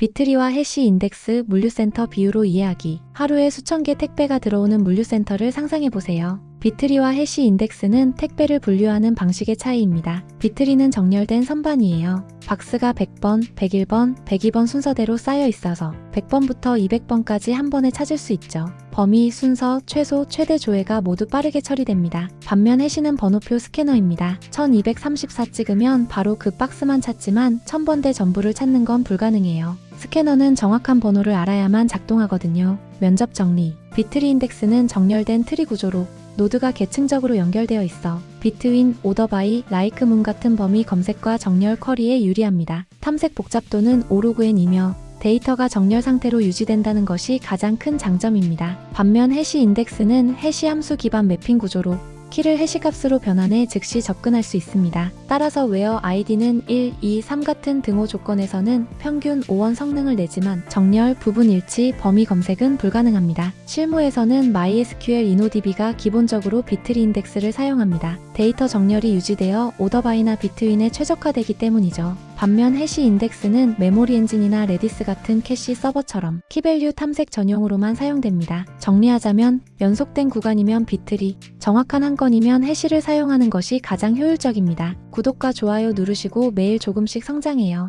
비트리와 해시 인덱스 물류센터 비유로 이해하기. 하루에 수천 개 택배가 들어오는 물류센터를 상상해 보세요. 비트리와 해시 인덱스는 택배를 분류하는 방식의 차이입니다. 비트리는 정렬된 선반이에요. 박스가 100번, 101번, 102번 순서대로 쌓여 있어서 100번부터 200번까지 한 번에 찾을 수 있죠. 범위, 순서, 최소, 최대 조회가 모두 빠르게 처리됩니다. 반면 해시는 번호표 스캐너입니다. 1234 찍으면 바로 그 박스만 찾지만 1000번대 전부를 찾는 건 불가능해요. 스캐너는 정확한 번호를 알아야만 작동하거든요. 면접 정리. 비트리 인덱스는 정렬된 트리 구조로 노드가 계층적으로 연결되어 있어 비트윈, 오더바이, 라이크 문 같은 범위 검색과 정렬 쿼리에 유리합니다. 탐색 복잡도는 오로그엔이며 데이터가 정렬 상태로 유지된다는 것이 가장 큰 장점입니다. 반면 해시 인덱스는 해시 함수 기반 매핑 구조로 키를 해시값으로 변환해 즉시 접근할 수 있습니다. 따라서 웨어 아이디는 1, 2, 3 같은 등호 조건에서는 평균 5원 성능을 내지만 정렬, 부분 일치, 범위 검색은 불가능합니다. 실무에서는 MySQL InnoDB가 기본적으로 비트리 인덱스를 사용합니다. 데이터 정렬이 유지되어 오더바이나 비트윈에 최적화되기 때문이죠. 반면 해시 인덱스는 메모리 엔진이나 레디스 같은 캐시 서버처럼 키밸류 탐색 전용으로만 사용됩니다. 정리하자면 연속된 구간이면 비트리, 정확한 한 건이면 해시를 사용하는 것이 가장 효율적입니다. 구독과 좋아요 누르시고 매일 조금씩 성장해요.